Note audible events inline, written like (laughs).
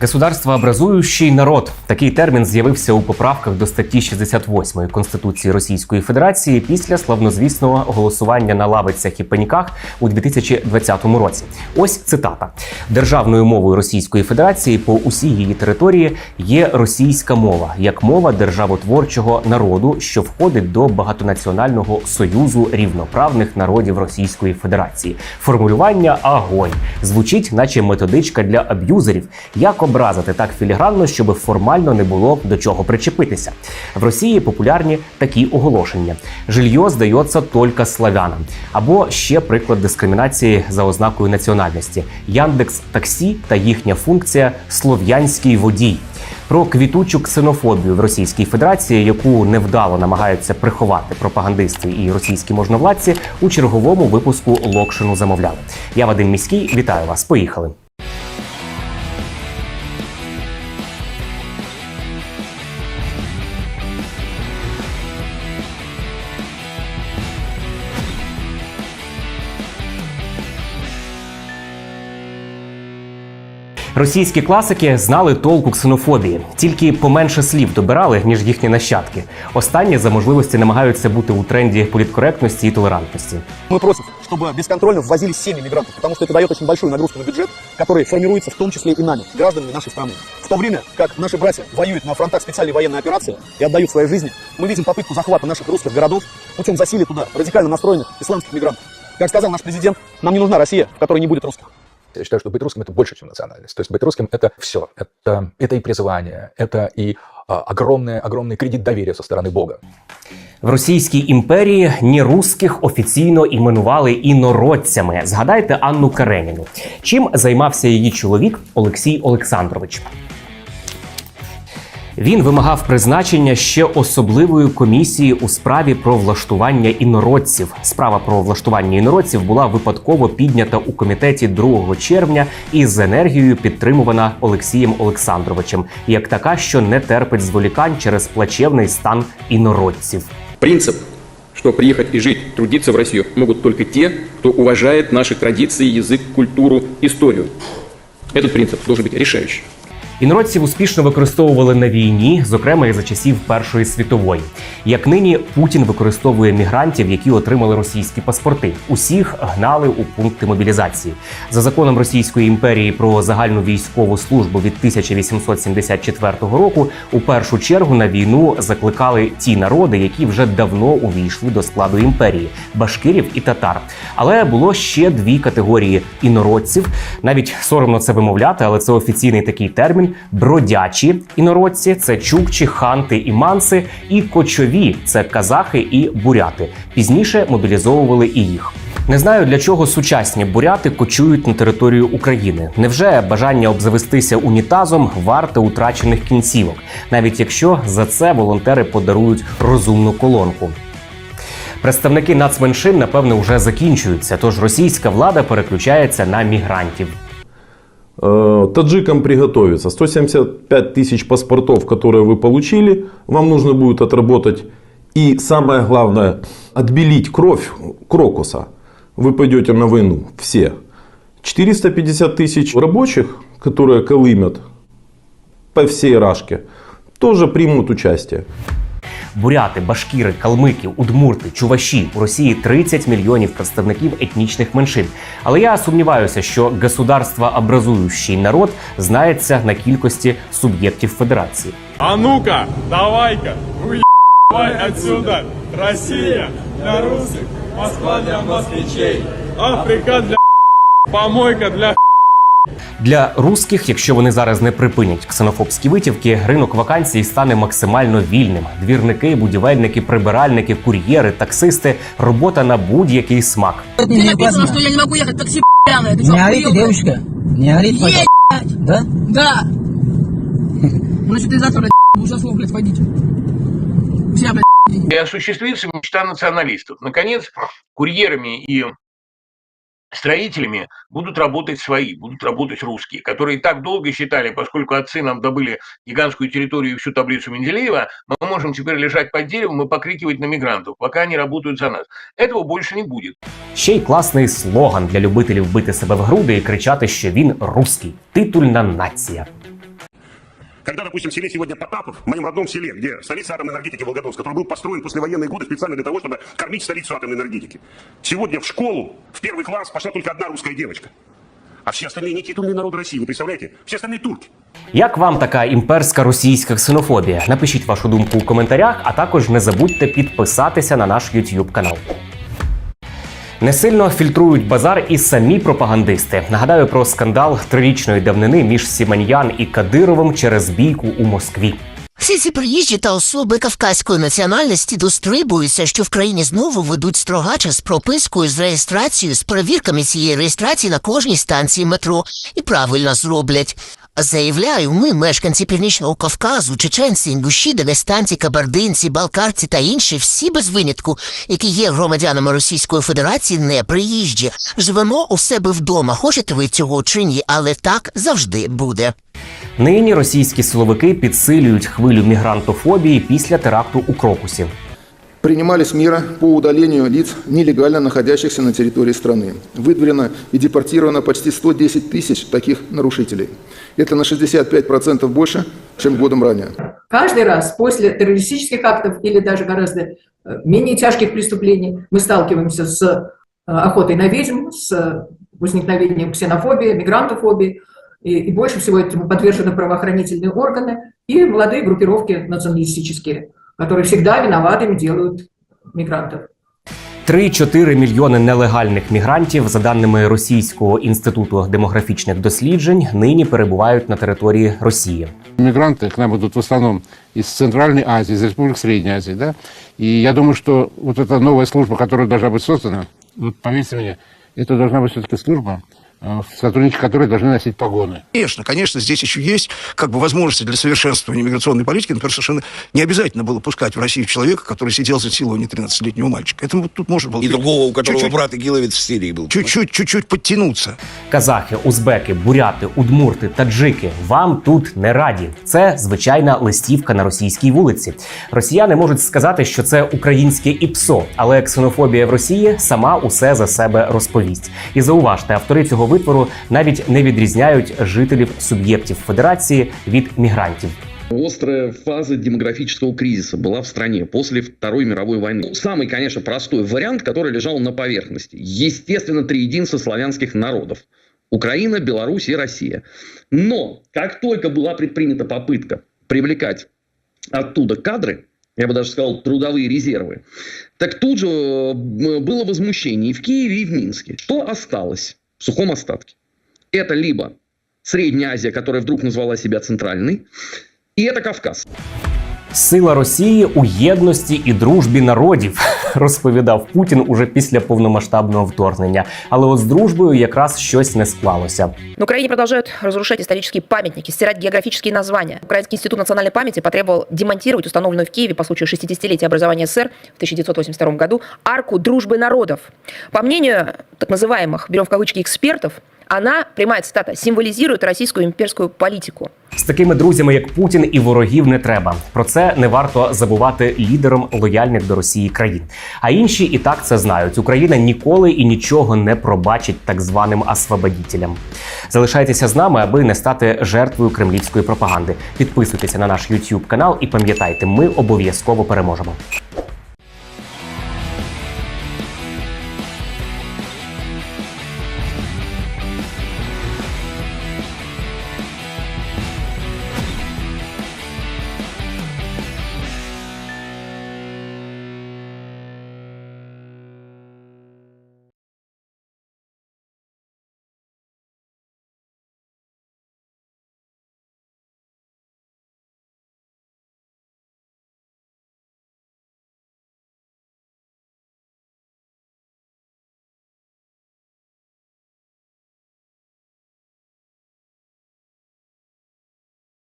Государствообразуючий народ такий термін з'явився у поправках до статті 68 Конституції Російської Федерації після славнозвісного голосування на лавицях і пеньках у 2020 році. Ось цитата: державною мовою Російської Федерації по усій її території є російська мова як мова державотворчого народу, що входить до багатонаціонального союзу рівноправних народів Російської Федерації. Формулювання агонь звучить, наче методичка для аб'юзерів, як образити так філігранно, щоб формально не було до чого причепитися. В Росії популярні такі оголошення: жилье здається тільки славянам. Або ще приклад дискримінації за ознакою національності: Яндекс Таксі та їхня функція слов'янський водій. Про квітучу ксенофобію в Російській Федерації, яку невдало намагаються приховати пропагандисти і російські можновладці, у черговому випуску Локшину замовляли. Я Вадим Міський, вітаю вас. Поїхали. Російські класики знали толку ксенофобії, тільки поменше слів добирали ніж їхні нащадки. Останні за можливості намагаються бути у тренді політкоректності і толерантності. Мы просим, чтобы бесконтрольно ввозились семьи мигрантов, потому что это дает очень большую нагрузку на бюджет, который формируется в том числе и нами, гражданами нашей страны. В то время, как наши братья воюют на фронтах специальной военной операции и отдают свои жизни, мы видим попытку захвата наших русских городов путем засилия туда радикально настроенных исламских мигрантов. Как сказал наш президент, нам не нужна Россия, в которой не будет русских. Я считаю, что быть русским это больше, чем национальность. То есть быть русским это все. Это, это и призвание, это и а, огромный, огромный кредит доверия со стороны Бога. В Російській імперії ні русських офіційно іменували інородцями. Згадайте Анну Кареніну. Чим займався її чоловік Олексій Олександрович. Він вимагав призначення ще особливої комісії у справі про влаштування інородців. Справа про влаштування інородців була випадково піднята у комітеті 2 червня і з енергією підтримувана Олексієм Олександровичем, як така, що не терпить зволікань через плачевний стан інородців. Принцип, что приехать и жить, трудиться в Россию могут только те, кто уважает наши традиции, язык, культуру, историю. Этот принцип должен быть решающий. Інородців успішно використовували на війні, зокрема і за часів Першої світової. Як нині Путін використовує мігрантів, які отримали російські паспорти. Усіх гнали у пункти мобілізації. За законом Російської імперії про загальну військову службу від 1874 року. У першу чергу на війну закликали ті народи, які вже давно увійшли до складу імперії башкирів і татар. Але було ще дві категорії інородців. Навіть соромно це вимовляти, але це офіційний такий термін бродячі інородці це чукчі, ханти і манси, і кочові це казахи і буряти. Пізніше мобілізовували і їх. Не знаю для чого сучасні буряти кочують на територію України. Невже бажання обзавестися унітазом варте утрачених кінцівок, навіть якщо за це волонтери подарують розумну колонку. Представники нацменшин, напевно, вже закінчуються, тож російська влада переключається на мігрантів. Э, таджикам приготовиться. 175 тысяч паспортов, которые вы получили, вам нужно будет отработать. И самое главное, отбелить кровь крокуса. Вы пойдете на войну, все. 450 тысяч рабочих, которые колымят по всей Рашке, тоже примут участие. Буряти, башкіри, калмики, удмурти, чуваші у Росії 30 мільйонів представників етнічних меншин. Але я сумніваюся, що государствообразуючий народ знається на кількості суб'єктів федерації. А ну-ка, давай-ка, уебай отсюда! Россия для русских, Москва для москвичей, Африка для помойка для Для русських, якщо вони зараз не припинять ксенофобські витівки, ринок вакансій стане максимально вільним. Двірники, будівельники, прибиральники, кур'єри, таксисти, робота на будь-який смак. Где написано, что я не могу ехать такси пьяная? Ты Не орите, охуел, девушка. Не орите, Е, пожалуйста. Да? Да. Значит, ты завтра, будешь слов, блядь, водить. У себя, блядь, и осуществится мечта националистов. Наконец, курьерами и строителями будут работать свои, будут работать русские, которые так долго считали, поскольку отцы нам добыли гигантскую территорию и всю таблицу Менделеева, мы можем теперь лежать под деревом и покрикивать на мигрантов, пока они работают за нас. Этого больше не будет. Ще й класний слоган для любителів бити себе в груди і кричати, що він русський, титульна нація. Когда, допустим, в селе сегодня Потапов, в моем родном селе, где столица атомной энергетики Волгодонск, который был построен после военные годы специально для того, чтобы кормить столицу атомной энергетики. Сегодня в школу, в первый класс пошла только одна русская девочка. А все остальные не титульные народы России, вы представляете? Все остальные турки. Як вам така імперська російська ксенофобія? Напишіть вашу думку у коментарях, а також не забудьте підписатися на наш YouTube канал. Не сильно фільтрують базар і самі пропагандисти. Нагадаю про скандал трирічної давнини між Сіманьян і Кадировим через бійку у Москві. Всі ці приїжджі та особи кавказької національності дострибуються, що в країні знову ведуть строгача з пропискою, з реєстрацією, з перевірками цієї реєстрації на кожній станції метро і правильно зроблять. Заявляю, ми, мешканці Північного Кавказу, чеченці, інгуші, дагестанці, кабардинці, балкарці та інші, всі без винятку, які є громадянами Російської Федерації, не приїжджі. Живемо у себе вдома, хочете ви цього чи ні, але так завжди буде. Нині російські силовики підсилюють хвилю мігрантофобії після теракту у Крокусі. Принимались меры по удалению лиц, нелегально находящихся на территории страны. Выдворено и депортировано почти 110 тысяч таких нарушителей. Это на 65% больше, чем годом ранее. Каждый раз после террористических актов или даже гораздо э, менее тяжких преступлений мы сталкиваемся с э, охотой на ведьм, с возникновением ксенофобии, мигрантофобии. И, и больше всего этому подвержены правоохранительные органы и молодые группировки националистические, которые всегда виноватыми делают мигрантов. 3-4 мільйони нелегальних мігрантів, за даними Російського інституту демографічних досліджень, нині перебувають на території Росії. Мигранты к нам идут в основном из Центральной Азии, из республик Средней Азии, да. И я думаю, что вот эта новая служба, которая должна быть создана, вот поверьте мне, это должна быть все-таки служба, э, сотрудники которой должны носить погоны. Конечно, конечно, здесь еще есть как бы возможности для совершенствования миграционной политики. Например, совершенно не обязательно было пускать в Россию человека, который сидел за силование 13-летнего мальчика. Это вот тут можно было... И другого, у которого Чуть-чуть. брат Игиловец в Сирии был. Чуть-чуть, чуть-чуть подтянуться. Казахи, узбеки, буряти, удмурти, таджики вам тут не раді. Це звичайна листівка на російській вулиці. Росіяни можуть сказати, що це українське ІПСО, але ксенофобія в Росії сама усе за себе розповість. І зауважте, автори цього витвору навіть не відрізняють жителів суб'єктів федерації від мігрантів. Острая фаза демографического кризиса была в стране после Второй мировой войны. Ну, Самый, конечно, простой вариант, который лежал на поверхности. Естественно, триединство славянских народов. Украина, Беларусь и Россия. Но как только была предпринята попытка привлекать оттуда кадры, я бы даже сказал, трудовые резервы, так тут же э, м, было возмущение и в Киеве, и в Минске. Что осталось В сухом остатке? Это либо Средняя Азия, которая вдруг назвала себя центральной, и это Кавказ. Сила Росії у єдності і дружбі народів, (laughs) розповідав Путін уже після повномасштабного вторгнення. Але от з дружбою якраз щось не склалося. На Украине продолжают разрушать исторические памятники, стирать географические названия. Украинский институт национальной памяти потребовал демонтировать установленную в Киеве по случаю 60-летия образования СССР в 1982 году арку дружбы народов. По мнению так называемых, берем в кавычки, экспертов, она, прямая цитата, символизирует российскую имперскую политику. З такими друзями, як Путін, і ворогів не треба. Про це не варто забувати лідерам лояльних до Росії країн. А інші і так це знають. Україна ніколи і нічого не пробачить так званим освободітелям. Залишайтеся з нами, аби не стати жертвою кремлівської пропаганди. Підписуйтеся на наш YouTube канал і пам'ятайте, ми обов'язково переможемо.